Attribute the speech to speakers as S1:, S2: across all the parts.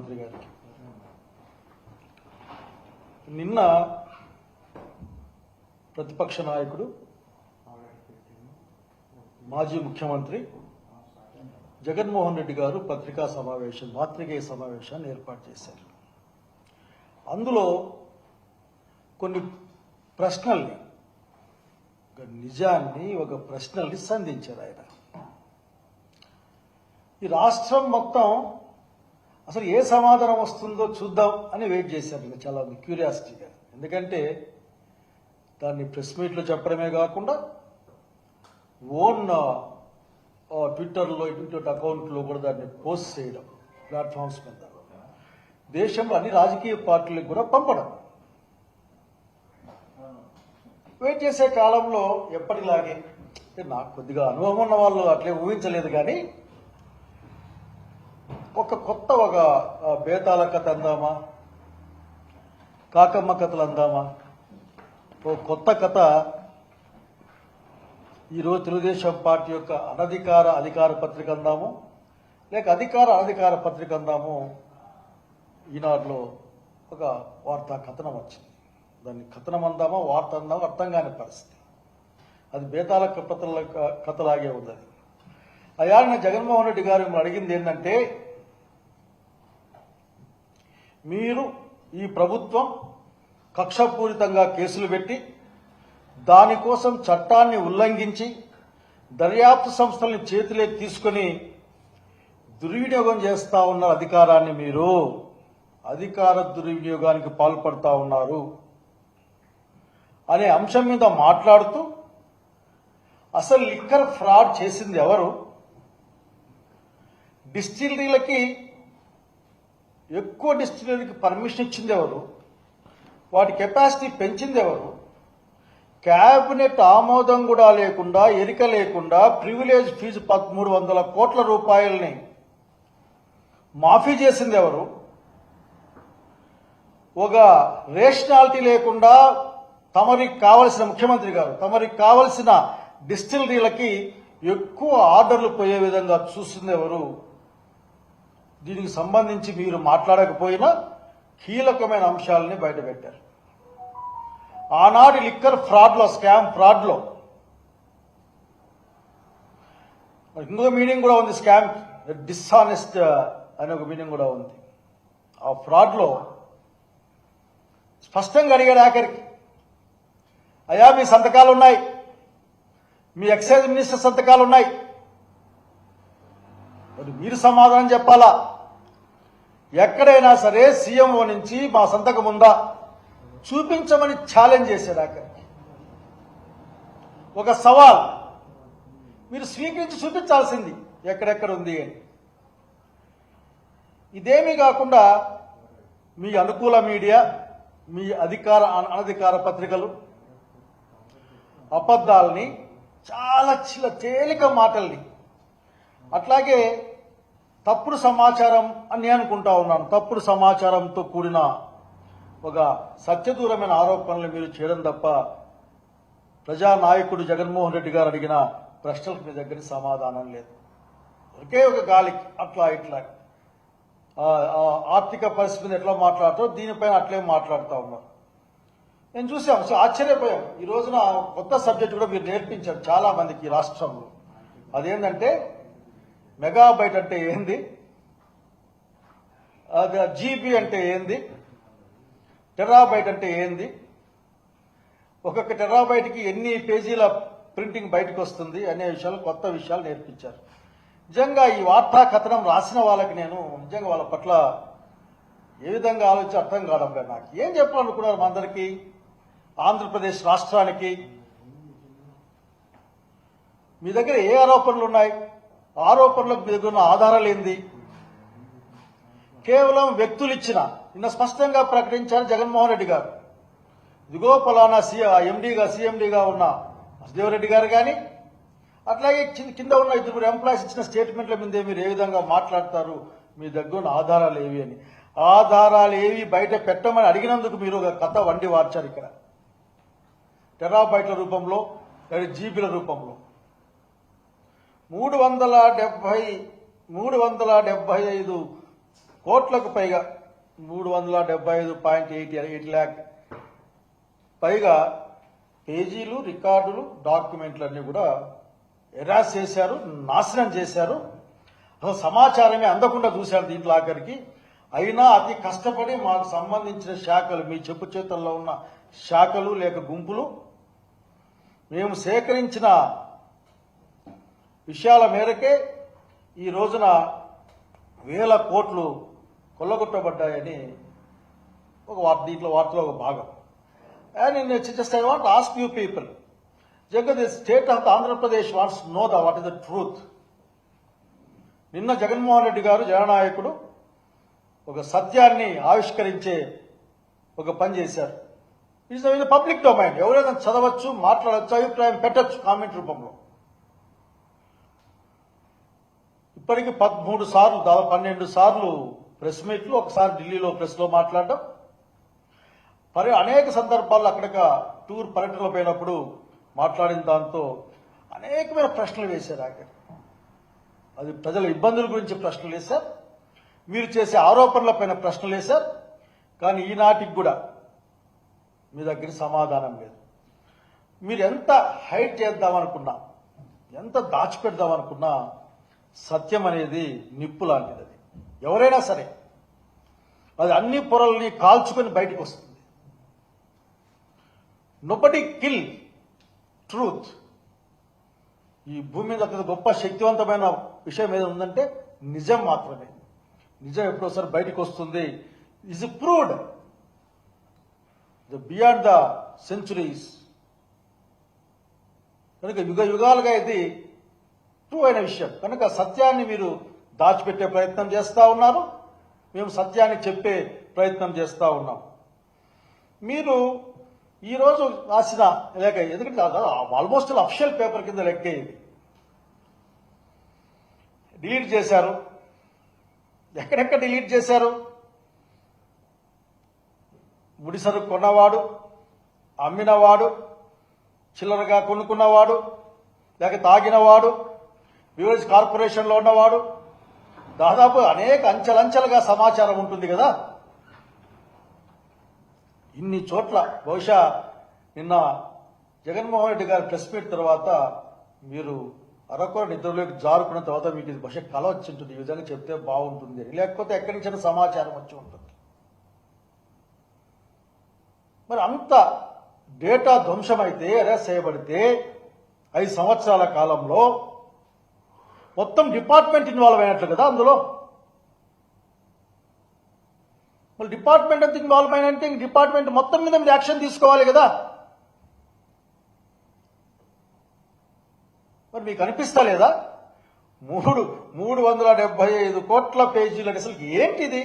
S1: మంత్రి గారికి నిన్న ప్రతిపక్ష నాయకుడు మాజీ ముఖ్యమంత్రి జగన్మోహన్ రెడ్డి గారు పత్రికా సమావేశం పాత్రికేయ సమావేశాన్ని ఏర్పాటు చేశారు. అందులో కొన్ని ప్రశ్నల్ని ఒక నిజాన్ని ఒక ప్రశ్నల్ని సంధించారు ఆయన. ఈ రాష్ట్రం మొత్తం అసలు ఏ సమాధానం వస్తుందో చూద్దాం అని వెయిట్ చేశారు నేను చాలా క్యూరియాసిటీగా ఎందుకంటే దాన్ని ప్రెస్ మీట్లో చెప్పడమే కాకుండా ఓన్ ట్విట్టర్లో ఇటు అకౌంట్లో కూడా దాన్ని పోస్ట్ చేయడం ప్లాట్ఫామ్స్ మీద. దేశంలో అన్ని రాజకీయ పార్టీలకు కూడా పంపడం. వెయిట్ చేసే కాలంలో ఎప్పటిలాగే నాకు కొద్దిగా అనుభవం ఉన్న వాళ్ళు అట్లే ఊహించలేదు కానీ ఒక కొత్త ఒక బేతాల కథ అందామా? కాకమ్మ కథలు అందామా? ఓ కొత్త కథ. ఈరోజు తెలుగుదేశం పార్టీ యొక్క అనధికార అధికార పత్రిక అందాము. లేక అధికార అనధికార పత్రిక అందాము. ఈనాడులో ఒక వార్తా కథనం వచ్చింది. దాన్ని కథనం అందామా వార్త అందామా అర్థం కాని పరిస్థితి. అది బేతాల కథల కథలాగే ఉంది అది అయ్యా జగన్మోహన్ రెడ్డి గారు అడిగింది ఏంటంటే మీరు ఈ ప్రభుత్వం కక్షపూరితంగా కేసులు పెట్టి దానికోసం చట్టాన్ని ఉల్లంఘించి దర్యాప్తు సంస్థల్ని చేతిలో తీసుకొని దుర్వినియోగం చేస్తా ఉన్న అధికారాన్ని మీరు అధికార దుర్వినియోగానికి పాల్పడతా ఉన్నారు అనే అంశం మీద మాట్లాడుతూ అసలు లిక్కర్ ఫ్రాడ్ చేసింది ఎవరు? డిస్టిలరీలకి ఎక్కువ డిస్టిలరీకి పర్మిషన్ ఇచ్చింది ఎవరు? వాటి కెపాసిటీ పెంచింది ఎవరు? క్యాబినెట్ ఆమోదం కూడా లేకుండా ఎరిక లేకుండా ప్రివిలేజ్ ఫీజు పదమూడు వందల కోట్ల రూపాయలని మాఫీ చేసింది ఎవరు? ఒక రేషనాలిటీ లేకుండా తమరికి కావలసిన ముఖ్యమంత్రి గారు తమరికి కావలసిన డిస్టిలరీలకి ఎక్కువ ఆర్డర్లు పోయే విధంగా చూస్తుంది ఎవరు? దీనికి సంబంధించి మీరు మాట్లాడకపోయినా కీలకమైన అంశాలని బయటపెట్టారు. ఆనాటి లిక్కర్ ఫ్రాడ్లో స్కామ్ ఫ్రాడ్లో ఇంకొక మీనింగ్ కూడా ఉంది స్కామ్ డిస్ఆనెస్ట్ అనే ఒక మీనింగ్ కూడా ఉంది. ఆ ఫ్రాడ్లో స్పష్టంగా అడిగాడు ఆఖరికి అయ్యా మీ సంతకాలు ఉన్నాయి మీ ఎక్సైజ్ మినిస్టర్ సంతకాలు ఉన్నాయి మరి మీరు సమాధానం చెప్పాలా? ఎక్కడైనా సరే సీఎంఓ నుంచి మా సంతకం ఉందా? చూపించమని ఛాలెంజ్ చేశాడు ఆఖరికి ఒక సవాల్. మీరు స్వీకరించి చూపించాల్సింది ఎక్కడెక్కడ ఉంది అని. ఇదేమీ కాకుండా మీ అనుకూల మీడియా మీ అధికార అన- అనధికార పత్రికలు అబద్ధాలని చాలా చిన్న తేలిక మాటల్ని. అట్లాగే తప్పుడు సమాచారం అని నేను అనుకుంటా ఉన్నాను. తప్పుడు సమాచారంతో కూడిన ఒక సత్యదూరమైన ఆరోపణలు మీరు చేయడం తప్ప ప్రజానాయకుడు జగన్మోహన్ రెడ్డి గారు అడిగిన ప్రశ్నలకు మీ దగ్గర సమాధానం లేదు. ఒకే ఒక గాలికి అట్లా ఇట్లా ఆర్థిక పరిస్థితిని ఎట్లా మాట్లాడతారో దీనిపైన అట్లే మాట్లాడుతూ ఉన్నారు. నేను చూసాం సో ఆశ్చర్యపోయాం ఈ రోజున కొత్త సబ్జెక్ట్ కూడా మీరు నేర్పించారు చాలా మందికి రాష్ట్రంలో. అదేంటంటే మెగాబైట్ అంటే ఏంది? అది జీబీ అంటే ఏంది? టెరాబైట్ అంటే ఏంది? ఒక్కొక్క టెరాబైట్కి ఎన్ని పేజీల ప్రింటింగ్ బయటకు వస్తుంది అనే విషయాలు కొత్త విషయాలు నేర్పించారు. నిజంగా ఈ వార్తా కథనం రాసిన వాళ్ళకి నేను నిజంగా వాళ్ళ పట్ల ఏ విధంగా ఆలోచించి అర్థం కావడం లేదు నాకు. ఏం చెప్పాలనుకున్నారు మా అందరికీ? ఆంధ్రప్రదేశ్ రాష్ట్రానికి. మీ దగ్గర ఏ ఆరోపణలు ఉన్నాయి? ఆరోపణలకు మీ దగ్గర ఉన్న ఆధారాలు ఏంది? కేవలం వ్యక్తులు ఇచ్చిన నిన్న స్పష్టంగా ప్రకటించారు జగన్మోహన్ రెడ్డి గారు. ఇదిగో పలానా సి ఎండీగా సీఎండీగా ఉన్న వసుదేవరెడ్డి గారు కానీ అట్లాగే కింద- ఉన్న ఇద్దరు ఎంప్లాయీస్ ఇచ్చిన స్టేట్మెంట్ల మీదే మీరు ఏ విధంగా మాట్లాడతారు? మీ దగ్గర ఉన్న ఆధారాలు ఏవి అని. ఆధారాలు ఏవి బయట పెట్టమని అడిగినందుకు మీరు ఒక కథ వండి వార్చారు ఇక్కడ. టెరాబైట్ల రూపంలో లేదా జీబీల రూపంలో. మూడు వందల డెబ్బై మూడు వందల డెబ్బై ఐదు కోట్లకు పైగా మూడు వందల డెబ్బై ఐదు పాయింట్ ఎయిట్ ఎయిట్ ల్యాక్ పైగా పేజీలు రికార్డులు డాక్యుమెంట్లన్నీ కూడా ఎరాస్ చేశారు నాశనం చేశారు. అసలు సమాచారమే అందకుండా చూశారు దీంట్లో ఆఖరికి. అయినా అతి కష్టపడి మాకు సంబంధించిన శాఖలు మీ చెప్పు చేతుల్లో ఉన్న శాఖలు లేక గుంపులు మేము సేకరించిన విషయాల మేరకే ఈ రోజున వేల కోట్లు కొల్లగొట్టబడ్డాయని ఒక వార్త దీంట్లో వార్తలో ఒక భాగం. అండ్ నేను just I want ask you people Jagan state of Andhra Pradesh what's know the what is the truth నిన్న జగన్మోహన్ రెడ్డి గారు జననాయకుడు ఒక సత్యాన్ని ఆవిష్కరించే ఒక పని చేశారు. ఇట్స్ ఇన్ పబ్లిక్ డొమైన్ ఎవరైనా చదవచ్చు మాట్లాడచ్చు అభిప్రాయం పెట్టచ్చు కామెంట్ రూపంలో. ఇప్పటికి పదమూడు సార్లు దాదాపు పన్నెండు సార్లు ప్రెస్ మీట్లు ఒకసారి ఢిల్లీలో ప్రెస్లో మాట్లాడడం. మరి అనేక సందర్భాల్లో అక్కడిక టూర్ పర్యటనలో పోయినప్పుడు మాట్లాడిన దాంతో అనేకమైన ప్రశ్నలు వేశారు ఆఖరి. అది ప్రజల ఇబ్బందుల గురించి ప్రశ్నలు వేశారు. మీరు చేసే ఆరోపణల పైన ప్రశ్నలు వేశారు. కానీ ఈనాటికి కూడా మీ దగ్గర సమాధానం లేదు. మీరు ఎంత హైట్ చేద్దామనుకున్నా ఎంత దాచిపెడదామనుకున్నా సత్యం అనేది నిప్పు లాంటిది అది ఎవరైనా సరే అది అన్ని పొరల్ని కాల్చుకొని బయటకు వస్తుంది. నొప్పటి కిల్ ట్రూత్ ఈ భూమి మీద అత్యంత గొప్ప శక్తివంతమైన విషయం ఏది ఉందంటే నిజం మాత్రమే. నిజం ఎప్పుడోసారి బయటకు వస్తుంది. Is proved the beyond the centuries కనుక యుగ యుగాలుగా ఇది ట్రూ అయిన విషయం. కనుక సత్యాన్ని మీరు దాచిపెట్టే ప్రయత్నం చేస్తూ ఉన్నారు. మేము సత్యాన్ని చెప్పే ప్రయత్నం చేస్తూ ఉన్నాం. మీరు ఈరోజు రాసిన లేక ఎందుకంటే ఆల్మోస్ట్ అఫిషియల్ పేపర్ కింద లెక్క ఇది డిలీట్ చేశారు. ఎక్కడెక్కడ డిలీట్ చేశారు? ముడిసరుకు కొన్నవాడు అమ్మినవాడు చిల్లరగా కొనుక్కున్నవాడు లేక తాగినవాడు బివరేజ్ కార్పొరేషన్లో ఉన్నవాడు. దాదాపు అనేక అంచెలంచెలుగా సమాచారం ఉంటుంది కదా. ఇన్ని చోట్ల బహుశా నిన్న జగన్మోహన్ రెడ్డి గారి ప్రెస్ మీట్ తర్వాత మీరు అరకొర నిద్రలోకి జారుకున్న తర్వాత మీకు ఇది బహుశా కల వచ్చి ఉంటుంది ఈ విధంగా చెప్తే బాగుంటుంది. అని లేకపోతే ఎక్కడి నుంచి సమాచారం వచ్చి ఉంటుంది. మరి అంత డేటా ధ్వంసమైతే అరెస్ట్ చేయబడితే ఐదు సంవత్సరాల కాలంలో మొత్తం డిపార్ట్మెంట్ ఇన్వాల్వ్ అయినట్లు కదా అందులో. మళ్ళీ డిపార్ట్మెంట్ అంతా ఇన్వాల్వ్ అయినంటే డిపార్ట్మెంట్ మొత్తం మీద మీరు యాక్షన్ తీసుకోవాలి కదా. మరి మీకు అనిపిస్తా లేదా? మూడు మూడు వందల డెబ్బై ఐదు కోట్ల పేజీలకు అసలు ఏంటిది?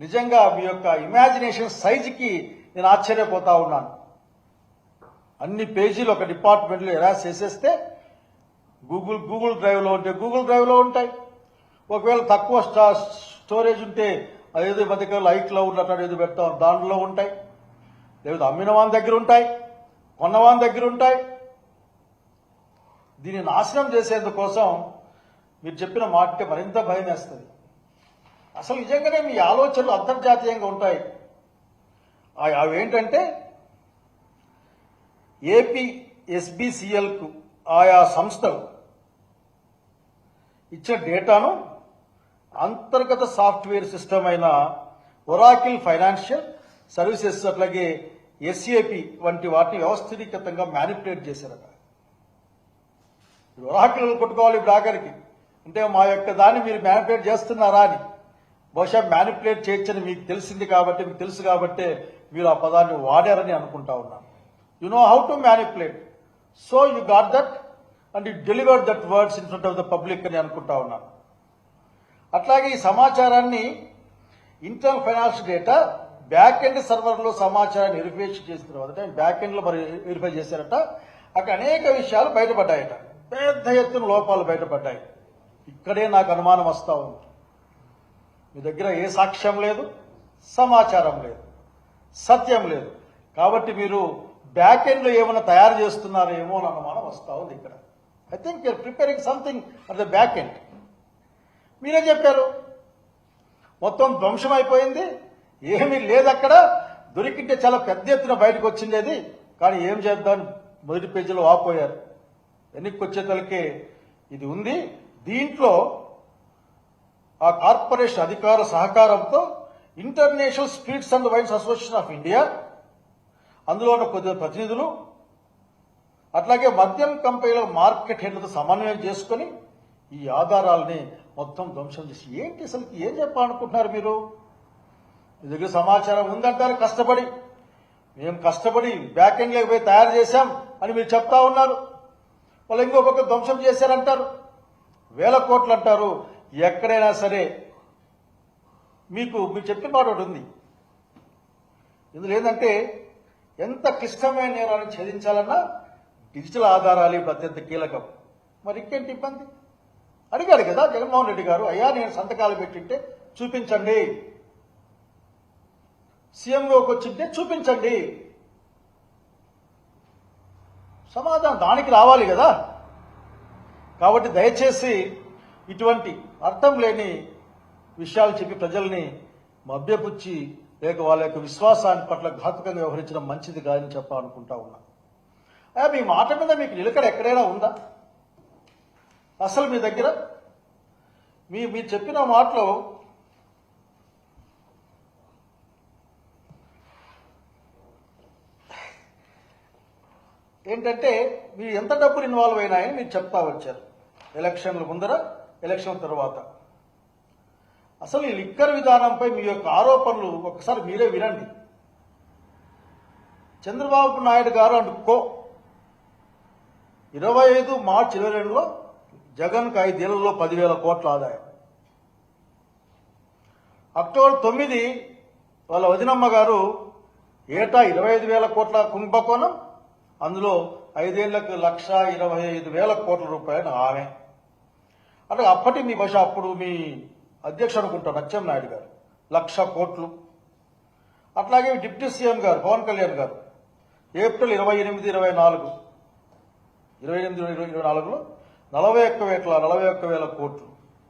S1: నిజంగా మీ యొక్క ఇమాజినేషన్ సైజుకి నేను ఆశ్చర్యపోతా ఉన్నాను. అన్ని పేజీలు ఒక డిపార్ట్మెంట్లో ఎలా చేసేస్తే గూగుల్ గూగుల్ డ్రైవ్లో ఉంటే గూగుల్ డ్రైవ్లో ఉంటాయి. ఒకవేళ తక్కువ స్టా స్టోరేజ్ ఉంటే అదేదో ఈ మధ్యకాలంలో లైట్లో ఉన్నట్టు ఏదో పెడతాం దాంట్లో ఉంటాయి. లేదా అమ్మిన వాని దగ్గర ఉంటాయి కొన్నవాని దగ్గర ఉంటాయి. దీన్ని నాశనం చేసేందుకోసం మీరు చెప్పిన మాటకి మరింత భయం వేస్తుంది. అసలు నిజంగానే మీ ఆలోచనలు అంతర్జాతీయంగా ఉంటాయి. అవి అవేంటంటే ఏపీ ఎస్బిసిఎల్కు ఆయా సంస్థలు ఇచ్చిన డేటాను అంతర్గత సాఫ్ట్వేర్ సిస్టమ్ అయిన ఒరాకిల్ ఫైనాన్షియల్ సర్వీసెస్ అట్లాగే ఎస్ఏపి వంటి వాటిని వ్యవస్థీకృతంగా మ్యానిపులేట్ చేశారట. ఒరాకిల్ కొట్టుకోవాలి ఇప్పుడు ఆఖరికి. అంటే మా యొక్క దాన్ని మీరు మ్యానిపులేట్ చేస్తున్నారా అని. బహుశా మ్యానిపులేట్ చేయొచ్చని మీకు తెలిసింది కాబట్టి మీకు తెలుసు కాబట్టే మీరు ఆ పదాన్ని వాడారని అనుకుంటా ఉన్నాను. You know how to manipulate so you got that and you deliver that words in front of the public అని అనుకుంటా ఉన్నాను అట్లాగే ఈ సమాచారాన్ని internal finance data back end సర్వర్లో సమాచారాన్ని వెరిఫై చేసిన తర్వాత బ్యాక్ ఎండ్లో మరి వెరిఫై చేశారట అక్కడ అనేక విషయాలు బయటపడ్డాయట. పెద్ద ఎత్తున లోపాలు బయటపడ్డాయి. ఇక్కడే నాకు అనుమానం వస్తా ఉంది. మీ దగ్గర ఏ సాక్ష్యం లేదు సమాచారం లేదు సత్యం లేదు. కాబట్టి మీరు బ్యాక్ ఎండ్లో ఏమైనా తయారు చేస్తున్నారేమో అని అనుమానం వస్తూ ఉంది ఇక్కడ. I think you're preparing something at the back end మీరే చెప్పారు? మొత్తం ధ్వంసం అయిపోయింది ఏమీ లేదు అక్కడ దొరికింటే చాలా పెద్ద ఎత్తున బయటకు వచ్చింది అది. కానీ ఏం చేద్దాం? మొదటి పేజీలో ఆపోయారు. వెనక్కి వచ్చేతలకే ఇది ఉంది. దీంట్లో ఆ కార్పొరేషన్ అధికార సహకారంతో international spirits and wines association of India అందులో ఉన్న కొద్ది ప్రతినిధులు అట్లాగే మద్యం కంపెనీలో మార్కెట్ హెడ్లతో సమన్వయం చేసుకొని ఈ ఆధారాలని మొత్తం ధ్వంసం చేసి ఏంటి అసలు ఏం చెప్పాలనుకుంటున్నారు మీరు? మీ దగ్గర సమాచారం ఉందంటారు కష్టపడి. మేము కష్టపడి బ్యాక్ ఎండ్ పోయి తయారు చేశాం అని మీరు చెప్తా ఉన్నారు. వాళ్ళు ఇంకో పక్క ధ్వంసం చేశారంటారు. వేల కోట్లు అంటారు. ఎక్కడైనా సరే మీకు మీరు చెప్పిన మాట ఒకటి ఉంది. ఇందులో ఏంటంటే ఎంత క్లిష్టమైన నేరాన్ని ఛేదించాలన్నా డిజిటల్ ఆధారాలు ఇప్పుడు అత్యంత కీలకం. మరి ఇంకేంటి ఇబ్బంది? అడిగారు కదా జగన్మోహన్ రెడ్డి గారు అయ్యా నేను సంతకాలు పెట్టింటే చూపించండి. సీఎంలోకి వచ్చింటే చూపించండి. సమాధానం దానికి రావాలి కదా. కాబట్టి దయచేసి ఇటువంటి అర్థం లేని విషయాలు చెప్పి ప్రజల్ని మభ్యపుచ్చి లేక వాళ్ళ యొక్క విశ్వాసాన్ని పట్ల ఘాతుకంగా వ్యవహరించడం మంచిది కాదని చెప్పాలనుకుంటా ఉన్నా. మీ మాట మీద మీకు నిలకడ ఎక్కడైనా ఉందా? అసలు మీ దగ్గర మీ మీరు చెప్పిన మాటలో ఏంటంటే మీరు ఎంత డబ్బులు ఇన్వాల్వ్ అయినాయని మీరు చెప్తా వచ్చారు. ఎలక్షన్ల ముందర ఎలక్షన్ తర్వాత. అసలు ఈ లిక్కర్ విధానంపై మీ యొక్క ఆరోపణలు ఒకసారి మీరే వినండి. చంద్రబాబు నాయుడు గారు అండ్ కో ఇరవై ఐదు మార్చి ఇరవై రెండులో జగన్కి ఐదేళ్ళలో పదివేల కోట్ల ఆదాయం. అక్టోబర్ తొమ్మిది వాళ్ళ వదినమ్మ గారు ఏటా ఇరవై ఐదు వేల కోట్ల కుంభకోణం అందులో ఐదేళ్ళకు లక్ష ఇరవై ఐదు వేల కోట్ల రూపాయలు ఆమె. అంటే అప్పటి మీ బహుశా అప్పుడు మీ అధ్యక్షుడు అనుకుంటారు నచ్చం నాయుడు గారు లక్ష కోట్లు. అట్లాగే డిప్యూటీ సీఎం గారు పవన్ కళ్యాణ్ గారు ఏప్రిల్ ఇరవై ఎనిమిది ఇరవై నాలుగు. ఇరవై ఎనిమిది ఇరవై ఇరవై నాలుగులో నలభై ఒక్క వేల నలభై ఒక్క వేల కోట్లు.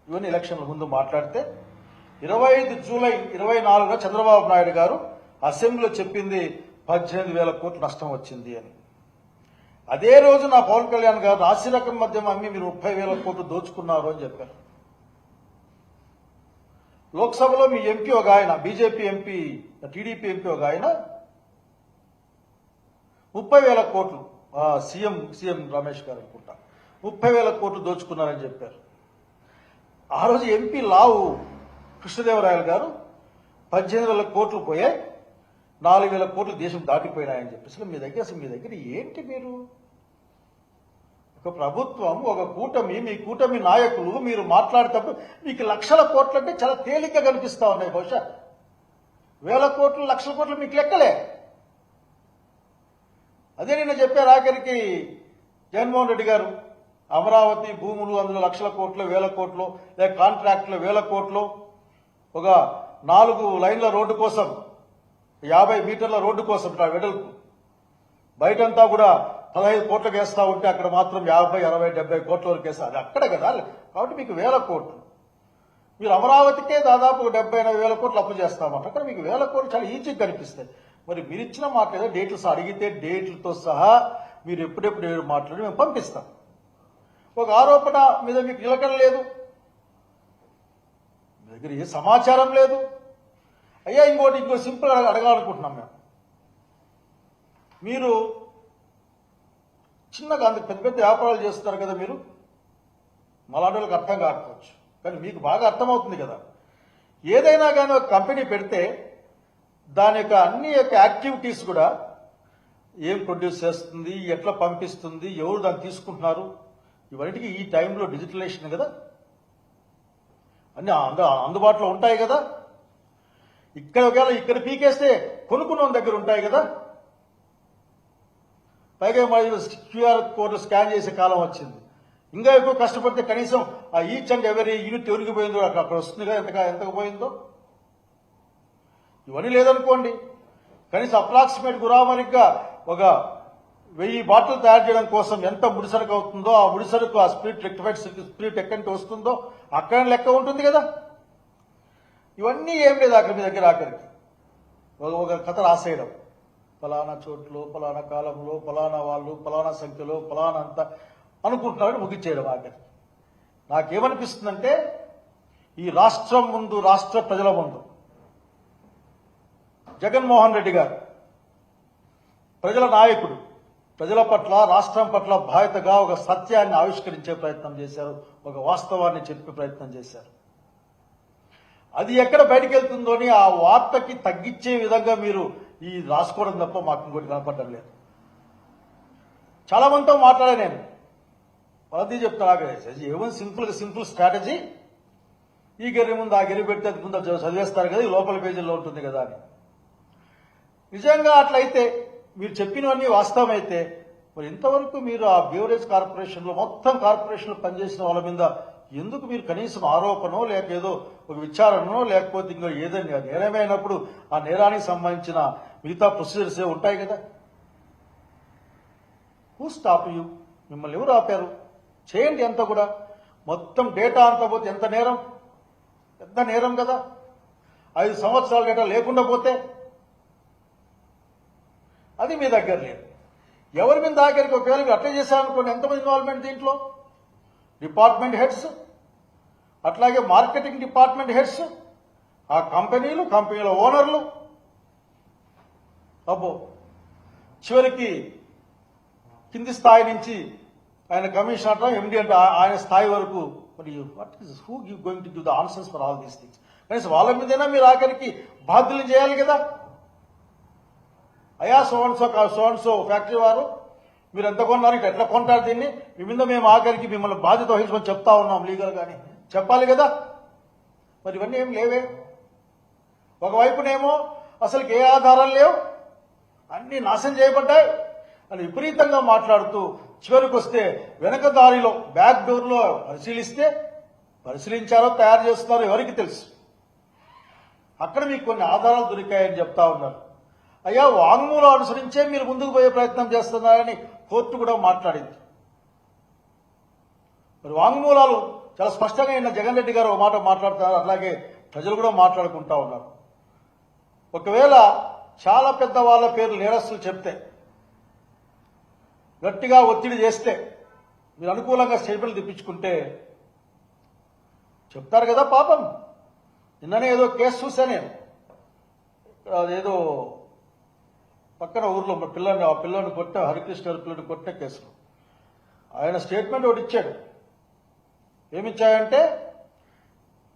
S1: ఇవన్నీ ఎలక్షన్ల ముందు మాట్లాడితే ఇరవై ఐదు జూలై ఇరవై నాలుగులో చంద్రబాబు నాయుడు గారు అసెంబ్లీలో చెప్పింది పద్దెనిమిది వేల కోట్లు నష్టం వచ్చింది అని. అదే రోజు నా పవన్ కళ్యాణ్ గారు నాసిరకం మద్యం అమ్మి మీరు ముప్పై వేల కోట్లు దోచుకున్నారు అని చెప్పారు. లోక్సభలో మీ ఎంపీ ఒక ఆయన బీజేపీ ఎంపీ టీడీపీ ఎంపీ ఒక ఆయన ముప్పై వేల కోట్లు సీఎం సీఎం రమేష్ గారు అనుకుంటా. ముప్పై వేల కోట్లు దోచుకున్నారని చెప్పారు. ఆ రోజు ఎంపీ లావు కృష్ణదేవరాయలు గారు పద్దెనిమిది వేల కోట్లు పోయాయి నాలుగు వేల కోట్లు దేశం దాటిపోయినాయని చెప్పేసి మీ దగ్గర అసలు మీ దగ్గర ఏంటి మీరు? ఒక ప్రభుత్వం ఒక కూటమి మీ కూటమి నాయకులు మీరు మాట్లాడేటప్పుడు మీకు లక్షల కోట్లు అంటే చాలా తేలిగ్గా కనిపిస్తా ఉన్నాయి బహుశా. వేల కోట్లు లక్షల కోట్లు మీకు లెక్కలే. అదే నిన్న చెప్పారు ఆఖరికి జగన్మోహన్ రెడ్డి గారు. అమరావతి భూములు అందులో లక్షల కోట్లు వేల కోట్లు లేక కాంట్రాక్టులు వేల కోట్లు. ఒక నాలుగు లైన్ల రోడ్డు కోసం యాభై మీటర్ల రోడ్డు కోసం వెడల్పు. బయటంతా కూడా పదహైదు కోట్లకు వేస్తా ఉంటే అక్కడ మాత్రం యాభై అరవై డెబ్బై కోట్ల వరకు వేస్తారు అది అక్కడ కదా. కాబట్టి మీకు వేల కోట్లు. మీరు అమరావతికే దాదాపు డెబ్బై ఎనభై వేల కోట్లు అప్పు చేస్తామంట అక్కడ మీకు వేల కోట్లు చాలా ఈజీగా కనిపిస్తాయి. మరి మీరు ఇచ్చిన మాట ఏదో డేట్లు అడిగితే డేట్లతో సహా మీరు ఎప్పుడెప్పుడు మాట్లాడి మేము పంపిస్తాం. ఒక ఆరోపణ మీద మీకు నిలకడ లేదు. మీ దగ్గర ఏ సమాచారం లేదు. అయ్యా ఇంకోటి ఇంకో సింపుల్ అడగాలనుకుంటున్నాం మేము. మీరు చిన్నగా అంత పెద్ద పెద్ద వ్యాపారాలు చేస్తున్నారు కదా మీరు? మలాంటి వాళ్ళకి అర్థం కాకపోవచ్చు. కానీ మీకు బాగా అర్థమవుతుంది కదా. ఏదైనా కానీ ఒక కంపెనీ పెడితే దాని యొక్క అన్ని యొక్క యాక్టివిటీస్ కూడా ఏం ప్రొడ్యూస్ చేస్తుంది ఎట్లా పంపిస్తుంది ఎవరు దాన్ని తీసుకుంటున్నారు ఇవన్నిటికీ ఈ టైంలో డిజిటలైజేషన్ కదా. అన్ని అందుబాటులో ఉంటాయి కదా. ఇక్కడ ఒకవేళ ఇక్కడ పీకేస్తే కొనుక్కున్న దగ్గర ఉంటాయి కదా. పైగా మరి క్యూఆర్ కోడ్ స్కాన్ చేసే కాలం వచ్చింది. ఇంకా ఎక్కువ కష్టపడితే కనీసం ఆ ఈచ్ అండ్ ఎవరీ యూనిట్ ఎవరికి పోయిందో అక్కడ అక్కడ వస్తుంది కదా ఎంత ఎంతకు పోయిందో. ఇవన్నీ లేదనుకోండి. కనీసం అప్రాక్సిమేట్ గురామరిగ్గా ఒక వెయ్యి బాటిల్ తయారు చేయడం కోసం ఎంత ముడిసరుకు అవుతుందో ఆ ముడిసరుకు ఆ స్పిరిట్ రెక్టిఫైడ్ స్పిరిట్ ఎక్కడి వస్తుందో అక్కడ లెక్క ఉంటుంది కదా. ఇవన్నీ ఏం లేదు అక్కడ మీ దగ్గర ఆఖరికి. ఒక ఒక కథ రాసేయడం. ఫలానా చోట్లో ఫలానా కాలంలో ఫలానా వాళ్ళు ఫలానా సంఖ్యలో ఫలానా అంత అనుకుంటున్నారని ముగించేయడం ఆఖరికి. నాకేమనిపిస్తుందంటే ఈ రాష్ట్రం ముందు రాష్ట్ర ప్రజల ముందు జగన్మోహన్ రెడ్డి గారు ప్రజల నాయకుడు ప్రజల పట్ల రాష్ట్రం పట్ల బాధ్యతగా ఒక సత్యాన్ని ఆవిష్కరించే ప్రయత్నం చేశారు ఒక వాస్తవాన్ని చెప్పే ప్రయత్నం చేశారు. అది ఎక్కడ బయటకు వెళ్తుందో అని ఆ వార్తకి తగ్గించే విధంగా మీరు ఈ రాసుకోవడం తప్ప మాకు ఇంకోటి కనపడడం లేదు. చాలా మందితో మాట్లాడా నేను పరదీ చెప్తాను ఏమని సింపుల్ సింపుల్ స్ట్రాటజీ. ఈ గెరి ముందు ఆ గెరి పెడితే ముందు చదివేస్తారు కదా ఈ లోపల పేజీల్లో ఉంటుంది కదా అని. నిజంగా అట్లయితే మీరు చెప్పినవన్నీ వాస్తవమైతే మరి ఇంతవరకు మీరు ఆ బ్యూరేజ్ కార్పొరేషన్లో మొత్తం కార్పొరేషన్లో పనిచేసిన వాళ్ళ మీద ఎందుకు మీరు కనీసం ఆరోపణో లేక ఏదో ఒక విచారణనో లేకపోతే ఇంకో ఏదైనా నేరమైనప్పుడు ఆ నేరానికి సంబంధించిన మిగతా ప్రొసీజర్స్ ఏ ఉంటాయి కదా? హూ స్టాప్ యూ మిమ్మల్ని ఎవరు ఆపారు? చేయండి ఎంత కూడా. మొత్తం డేటా అంతా పోతే ఎంత నేరం? పెద్ద నేరం కదా. ఐదు సంవత్సరాల డేటా లేకుండా పోతే అది మీ దగ్గర లేదు. ఎవరి మీద ఆఖరికి ఒకవేళ మీరు అట్లే చేశారనుకోండి ఎంతమంది ఇన్వాల్వ్మెంట్ దీంట్లో? డిపార్ట్మెంట్ హెడ్స్ అట్లాగే మార్కెటింగ్ డిపార్ట్మెంట్ హెడ్స్ ఆ కంపెనీలు కంపెనీల ఓనర్లు. అబ్బో చివరికి కింది స్థాయి నుంచి ఆయన కమిషనర్ ఎండి అంటే ఆయన స్థాయి వరకు మరి what is who give going to give the answers for all these things కనీసం వాళ్ళ మీదైనా మీరు ఆఖరికి బాధ్యులు చేయాలి కదా. అయా సోన్సో సోన్సో ఫ్యాక్టరీ వారు మీరు ఎంత కొన్నారు ఇట్లా ఎట్లా కొంటారు దీన్ని? మీ మీద మేము ఆఖరికి మిమ్మల్ని బాధ్యత వహించమని చెప్తా ఉన్నాం లీగల్ కానీ చెప్పాలి కదా? మరి ఇవన్నీ ఏం లేవే. ఒకవైపునేమో అసలు ఏ ఆధారాలు లేవు. అన్ని నాశనం చేయబడ్డాయి. అని విపరీతంగా మాట్లాడుతూ చివరికి వస్తే వెనక దారిలో బ్యాక్ డోర్లో పరిశీలిస్తే పరిశీలించారో తయారు చేస్తున్నారో ఎవరికి తెలుసు? అక్కడ మీకు కొన్ని ఆధారాలు దొరికాయని చెప్తా ఉన్నారు. అయ్యా వాంగ్మూలం అనుసరించే మీరు ముందుకు పోయే ప్రయత్నం చేస్తున్నారని కోర్టు కూడా మాట్లాడింది. మరి వాంగ్మూలాలు చాలా స్పష్టంగా నిన్న జగన్ రెడ్డి గారు ఒక మాట మాట్లాడుతున్నారు అట్లాగే ప్రజలు కూడా మాట్లాడుకుంటా ఉన్నారు. ఒకవేళ చాలా పెద్ద వాళ్ళ పేర్లు నేరస్తులు చెప్తే గట్టిగా ఒత్తిడి చేస్తే మీరు అనుకూలంగా స్టేట్మెంట్లు తెప్పించుకుంటే చెప్తారు కదా పాపం. నిన్ననే ఏదో కేసు చూసా నేను. ఏదో పక్కన ఊర్లో మా పిల్లని ఆ పిల్లని కొట్ట హరికృష్ణ పిల్లని కొట్టే కేసులో. ఆయన స్టేట్మెంట్ ఒకటి ఇచ్చాడు. ఏమిచ్చాయంటే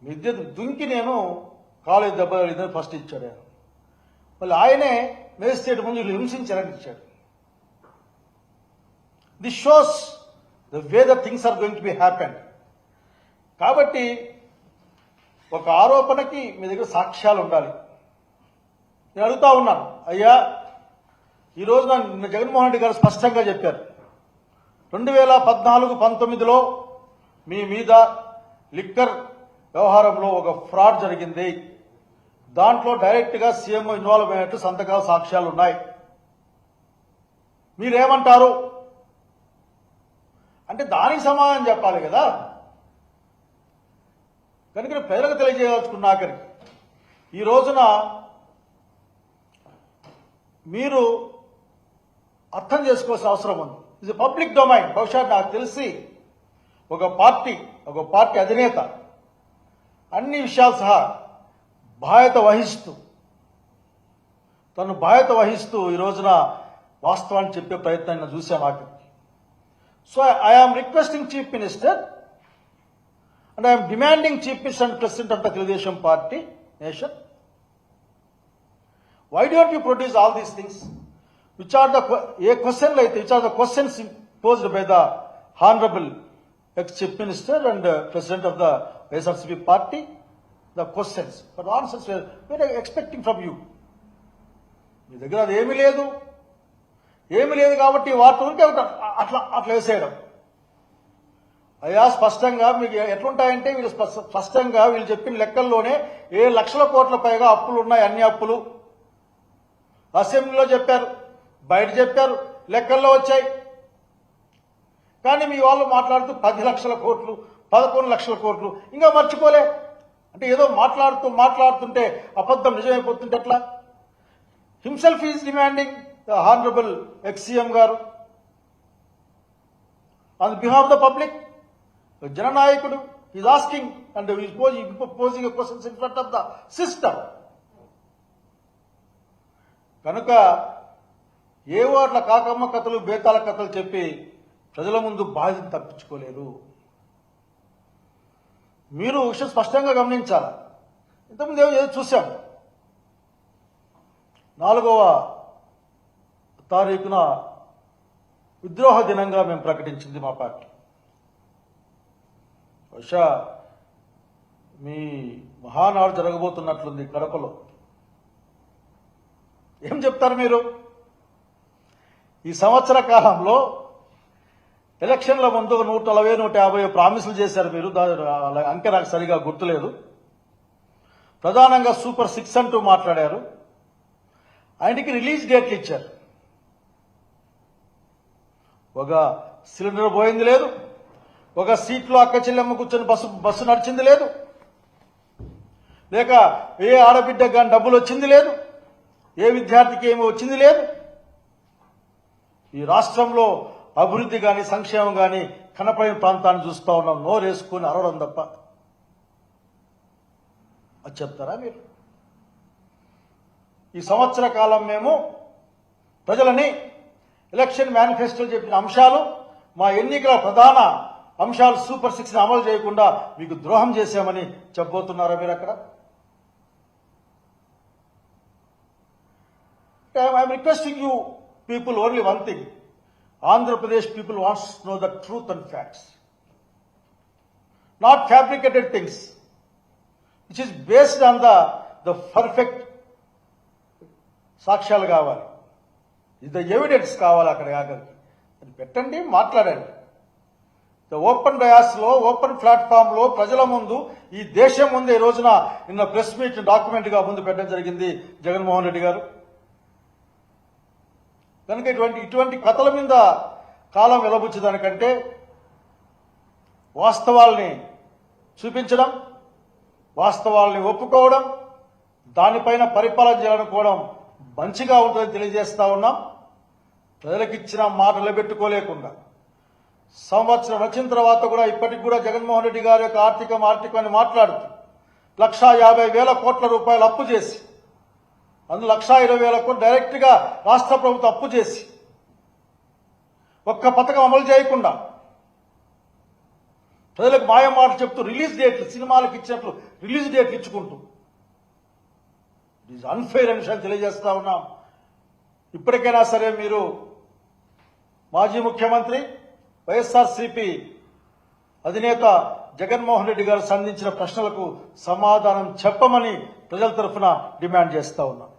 S1: విద్య దుంకి నేను కాలేజ్ దెబ్బ తగిలిందని ఫస్ట్ ఇచ్చాడు ఆయన. మళ్ళీ ఆయనే మేజిస్ట్రేట్ ముందు వీళ్ళు హింసించారని ఇచ్చాడు. This shows the way the things are going to be happen కాబట్టి ఒక ఆరోపణకి మీ దగ్గర సాక్ష్యాలు ఉండాలి. నేను అడుగుతా ఉన్నాను. అయ్యా ఈ రోజున నిన్న జగన్మోహన్ రెడ్డి గారు స్పష్టంగా చెప్పారు. రెండు వేల పద్నాలుగు పంతొమ్మిదిలో మీ మీద లిక్కర్ వ్యవహారంలో ఒక ఫ్రాడ్ జరిగింది. దాంట్లో డైరెక్ట్గా సీఎం ఇన్వాల్వ్ అయినట్టు సంతకాల సాక్ష్యాలు ఉన్నాయి. మీరేమంటారు? అంటే దానికి సమాధానం చెప్పాలి కదా. కనుక ప్రజలకు తెలియజేయదలుచుకున్న ఆఖరికి ఈ రోజున మీరు అర్థం చేసుకోవాల్సిన అవసరం ఉంది. ఇది పబ్లిక్ డొమైన్. బహుశా నాకు తెలిసి ఒక పార్టీ ఒక పార్టీ అధినేత అన్ని విషయాలు సహా బాధ్యత వహిస్తూ తను బాధ్యత వహిస్తూ ఈ రోజున వాస్తవాన్ని చెప్పే ప్రయత్నం చూశాను నాకు so I am requesting chief minister and I'm demanding chief minister and president of the Telugu Desam party nation why don't you produce all these things which are the ఏ క్వశ్చన్లు అయితే which are the questions posed by the honourable ex chief minister and president of the YSRCP party the questions but answers wear expecting from you మీ దగ్గర అది ఏమీ లేదు. ఏమీ లేదు కాబట్టి వాటి ఉంటే అట్లా అట్లా వేసేయడం. అయ్యా స్పష్టంగా మీకు ఎట్లుంటాయంటే వీళ్ళు స్పష్ట- స్పష్టంగా వీళ్ళు చెప్పిన లెక్కల్లోనే ఏ లక్షల కోట్ల పైగా అప్పులు ఉన్నాయి అన్ని అప్పులు. అసెంబ్లీలో చెప్పారు. బయట చెప్పారు లెక్కల్లో వచ్చాయి. కానీ మీ వాళ్ళు మాట్లాడుతూ పది లక్షల కోట్లు పదకొండు లక్షల కోట్లు ఇంకా మర్చిపోలే. అంటే ఏదో మాట్లాడుతూ మాట్లాడుతుంటే అబద్ధం నిజమైపోతుంటే ఎట్లా? Himself is demanding the honourable ex garu. On behalf the public జననాయకుడు is asking and posing questions in front of the system కనుక ఏవో అట్లా కాకమ్మ కథలు బేతాల కథలు చెప్పి ప్రజల ముందు బాధ్యత తప్పించుకోలేరు. మీరు విషయం స్పష్టంగా గమనించాలి. ఇంతకుముందు ఏమో ఏదో చూసాం నాలుగవ తారీఖున విద్రోహ దినంగా మేము ప్రకటించింది మా పార్టీ. బహుశా మీ మహానాడు జరగబోతున్నట్లుంది కడపలో. ఏం చెప్తారు మీరు? ఈ సంవత్సర కాలంలో ఎలక్షన్ల ముందు నూట నలభై నూట యాభై ప్రామిసులు చేశారు మీరు. దా- అంకె నాకు సరిగా గుర్తులేదు. ప్రధానంగా సూపర్ సిక్స్ అంటూ మాట్లాడారు. ఆయనకి రిలీజ్ డేట్లు ఇచ్చారు. ఒక సిలిండర్ పోయింది లేదు. ఒక సీట్లో అక్క చెల్లెమ్మ కూర్చొని బస్సు బస్సు నడిచింది లేదు. లేక ఏ ఆడబిడ్డకు కానీ డబ్బులు వచ్చింది లేదు. ఏ విద్యార్థికి ఏమి వచ్చింది లేదు. ఈ రాష్ట్రంలో అభివృద్ధి కానీ సంక్షేమం కానీ కనపడిన ప్రాంతాన్ని చూస్తా ఉన్నాం. నోరేసుకుని అరవడం తప్ప. అది చెప్తారా మీరు? ఈ సంవత్సర కాలం మేము ప్రజలని ఎలక్షన్ మేనిఫెస్టో చెప్పిన అంశాలు మా ఎన్నికల ప్రధాన అంశాలు సూపర్ సిక్స్ అమలు చేయకుండా మీకు ద్రోహం చేశామని చెప్పబోతున్నారా మీరు అక్కడ? I'm requesting you people only one thing Andhra Pradesh people wants know the truth and facts not fabricated things which is based on the the perfect సాక్ష్యాలు కావాలి. ఇది ఎవిడెన్స్ కావాలి అక్కడ ఆఖరికి అది పెట్టండి మాట్లాడండి. ద ఓపెన్ డయాస్లో ఓపెన్ ప్లాట్ఫామ్లో ప్రజల ముందు ఈ దేశం ముందు ఈ రోజున నిన్న ప్రెస్ మీట్ డాక్యుమెంట్గా ముందు పెట్టడం జరిగింది జగన్మోహన్ రెడ్డి గారు. కనుక ఇటువంటి ఇటువంటి కథల మీద కాలం వెలబుచ్చదానికంటే వాస్తవాల్ని చూపించడం వాస్తవాల్ని ఒప్పుకోవడం దానిపైన పరిపాలన చేయాలనుకోవడం మంచిగా ఉంటుందని తెలియజేస్తా ఉన్నాం. ప్రజలకిచ్చిన మాట నిలబెట్టుకోలేకుండా. సంవత్సరం వచ్చిన తర్వాత కూడా ఇప్పటికి కూడా జగన్మోహన్ రెడ్డి గారి యొక్క ఆర్థికం ఆర్థికం అని మాట్లాడుతూ లక్షా యాభై వేల కోట్ల రూపాయలు అప్పు చేసి అందులో లక్ష ఇరవై వేల కోట్లు డైరెక్ట్గా రాష్ట్ర ప్రభుత్వం అప్పు చేసి ఒక్క పథకం అమలు చేయకుండా ప్రజలకు మాయ మాట చెప్తూ రిలీజ్ డేట్లు సినిమాలకు ఇచ్చినట్లు రిలీజ్ డేట్లు ఇచ్చుకుంటూ. ఇట్ ఈజ్ అన్ఫెయిర్ అని విషయాన్ని తెలియజేస్తా ఉన్నాం. ఇప్పటికైనా సరే మీరు మాజీ ముఖ్యమంత్రి వైఎస్ఆర్సిపి అధినేత జగన్మోహన్ రెడ్డి గారు సంధించిన ప్రశ్నలకు సమాధానం చెప్పమని ప్రజల తరఫున డిమాండ్ చేస్తా ఉన్నాం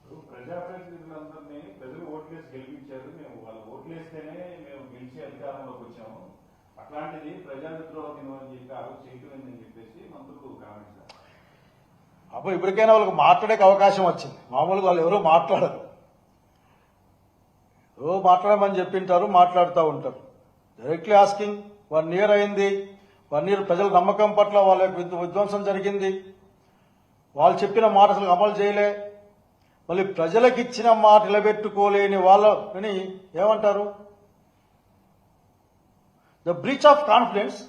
S2: ఇప్పుడు ప్రజాప్రతినిధులందరినీ ప్రజలు ఓట్లేసి గెలిపించారు మేము వాళ్ళు ఓట్లేస్తేనే మేము గెలిచి అధికారంలోకి వచ్చాము అట్లాంటిది ప్రజా విద్రోహ దినం అని చెప్పి ఆ రోజు చేయటం ఏందని చెప్పేసి మంత్రులు కామెంట్ చేశారు
S1: అప్పుడు ఇప్పటికైనా వాళ్ళకి మాట్లాడే అవకాశం వచ్చింది. మామూలుగా వాళ్ళు ఎవరో మాట్లాడరు. ఎవరో మాట్లాడమని చెప్పింటారు మాట్లాడుతూ ఉంటారు. డైరెక్ట్లీ ఆస్కింగ్ వన్ ఇయర్ అయింది. వన్ ఇయర్ ప్రజల నమ్మకం పట్ల వాళ్ళ విధ్వంసం జరిగింది. వాళ్ళు చెప్పిన మాట అసలు అమలు చేయలే. మళ్ళీ ప్రజలకు ఇచ్చిన మాట నిలబెట్టుకోలేని వాళ్ళని ఏమంటారు? ద బ్రీచ్ ఆఫ్ కాన్ఫిడెన్స్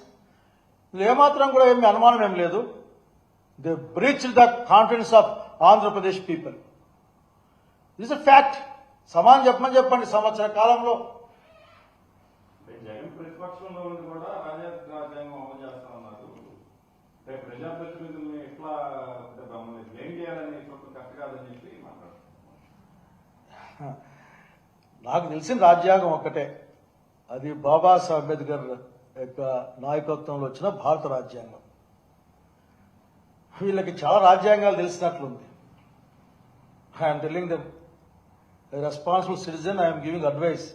S1: ఏమాత్రం కూడా ఏమి అనుమానం ఏం లేదు. They breach the confidence of Andhra Pradesh people. Is a fact. సమానం చెప్పమని చెప్పండి సంవత్సర కాలంలో. నాకు తెలిసిన రాజ్యాంగం ఒక్కటే. అది బాబాసాహెబ్ అంబేద్కర్ యొక్క నాయకత్వంలో వచ్చిన భారత రాజ్యాంగం. వీళ్ళకి చాలా రాజ్యాంగాలు తెలిసినట్లుంది. I'm telling them responsible citizen I'm giving advice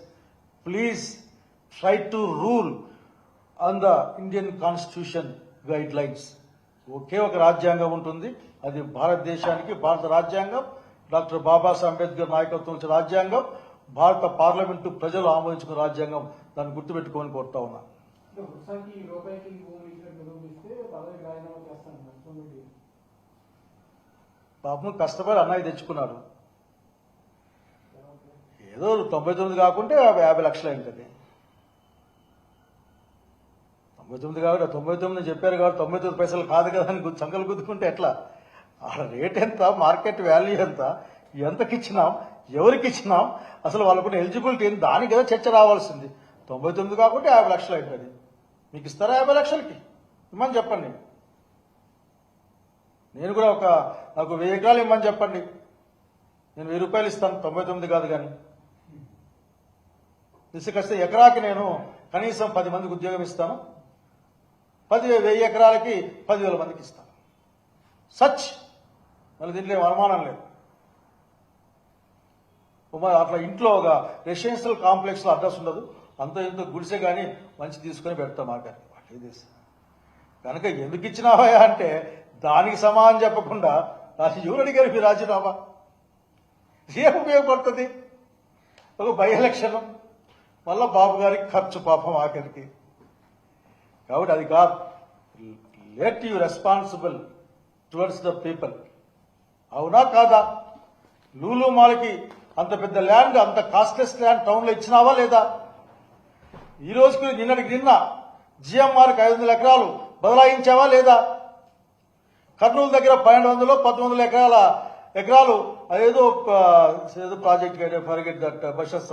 S1: please try to rule on the Indian constitution guidelines ఒకే ఒక రాజ్యాంగం ఉంటుంది. అది భారతదేశానికి భారత రాజ్యాంగం డాక్టర్ బాబాసాహెబ్ అంబేద్కర్ నాయకత్వం ఇచ్చిన రాజ్యాంగం భారత పార్లమెంటు ప్రజలు ఆమోదించుకున్న రాజ్యాంగం. దాన్ని గుర్తుపెట్టుకోమని కోరుతా ఉన్నా.
S3: అంటే రూపాయికి భూమి ఇచ్చినట్టు నిరూపిస్తే పదవి రాజీనామా చేస్తాను
S1: పాపం కష్టపడి అన్నయ్య తెచ్చుకున్నాడు ఏదో తొంభై తొమ్మిది కాకుంటే యాభై యాభై లక్షలు అయింది తొంభై తొమ్మిది కాబట్టి తొంభై తొమ్మిది చెప్పారు కాబట్టి తొంభై తొమ్మిది పైసలు కాదు కదా అని చంకలు గుద్దుకుంటే ఎట్లా? ఆ రేట్ ఎంత? మార్కెట్ వాల్యూ ఎంత? ఎంతకి ఇచ్చినాం ఎవరికి ఇచ్చినాం అసలు వాళ్ళకున్న ఎలిజిబిలిటీ దానికి కదా చర్చ రావాల్సింది. తొంభై తొమ్మిది కాకుంటే యాభై లక్షలు అయింది మీకు ఇస్తారా యాభై లక్షలకి? ఇమ్మని చెప్పండి. నేను కూడా ఒక నాకు వెయ్యి ఎకరాలు ఇమ్మని చెప్పండి. నేను వెయ్యి రూపాయలు ఇస్తాను తొంభై తొమ్మిది కాదు కానీ. తీసుకొస్తే ఎకరాకి నేను కనీసం పది మందికి ఉద్యోగం ఇస్తాను. పది వెయ్యి ఎకరాలకి పదివేల మందికి ఇస్తాను. సచ్! మళ్ళీ దీంట్లో అనుమానం లేదు. మరి అట్లా ఇంట్లో ఒక రెసిడెన్షియల్ కాంప్లెక్స్లో అడ్రస్ ఉండదు. అంత ఇంత గుడిసె కానీ మంచి తీసుకొని పెడతాం ఆ గారికి వాటి కనుక ఎందుకు ఇచ్చినావా అంటే దానికి సమానం చెప్పకుండా రాసి ఎవరు అడిగారు మీ రాజీనామా? ఏం ఉపయోగపడుతుంది? ఒక బై ఎలక్షన్ మళ్ళా బాబు గారికి ఖర్చు పాపం ఆఖరికి కాబట్టి అది కాదు. Let you responsible towards the people అవునా కాదా? లూలు మాల్కి అంత పెద్ద ల్యాండ్ అంత కాస్ట్లెస్ ల్యాండ్ టౌన్లో ఇచ్చినావా లేదా? ఈ రోజుకి నిన్నటికి నిన్న జిఎంఆర్కి ఐదు వందల ఎకరాలు బదలాయించావా లేదా? కర్నూలు దగ్గర పన్నెండు వందలు పద్దెనిమిది ఎకరాల ఎకరాలు అదేదో ఏదో project forget that buses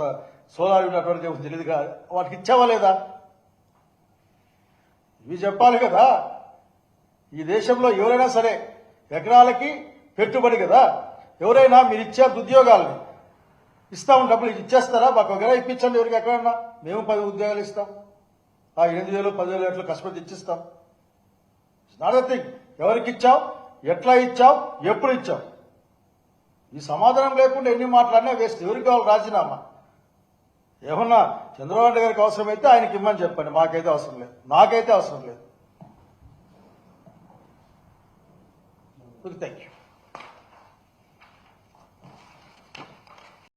S1: solar unit అటువంటి తెలియదు కాదు. వాటికి ఇచ్చావా లేదా? ఇవి చెప్పాలి కదా. ఈ దేశంలో ఎవరైనా సరే ఎకరాలకి పెట్టుబడి కదా. ఎవరైనా మీరు ఇచ్చే ఉద్యోగాలని ఇస్తాము డబ్బులు ఇచ్చేస్తారా? మాకు ఒక ఇప్పించండి ఎవరికి ఎక్కడన్నా. మేము పది ఉద్యోగాలు ఇస్తాం. ఆ ఎనిమిది వేలు పదివేలు ఎట్లా కష్టపడి ఇచ్చిస్తాం నాట్ థింగ్ ఎవరికి ఇచ్చావు? ఎట్లా ఇచ్చావు? ఎప్పుడు ఇచ్చావు? ఈ సమాధానం లేకుండా ఎన్ని మాట్లాడినా వేస్ట్. ఎవరికి కావాలి? రాజీనామా. ఏమన్నా చంద్రబాబు నాయుడు గారికి అవసరమైతే ఆయనకి ఇమ్మని చెప్పండి. మాకైతే అవసరం లేదు. నాకైతే అవసరం లేదు. Thank you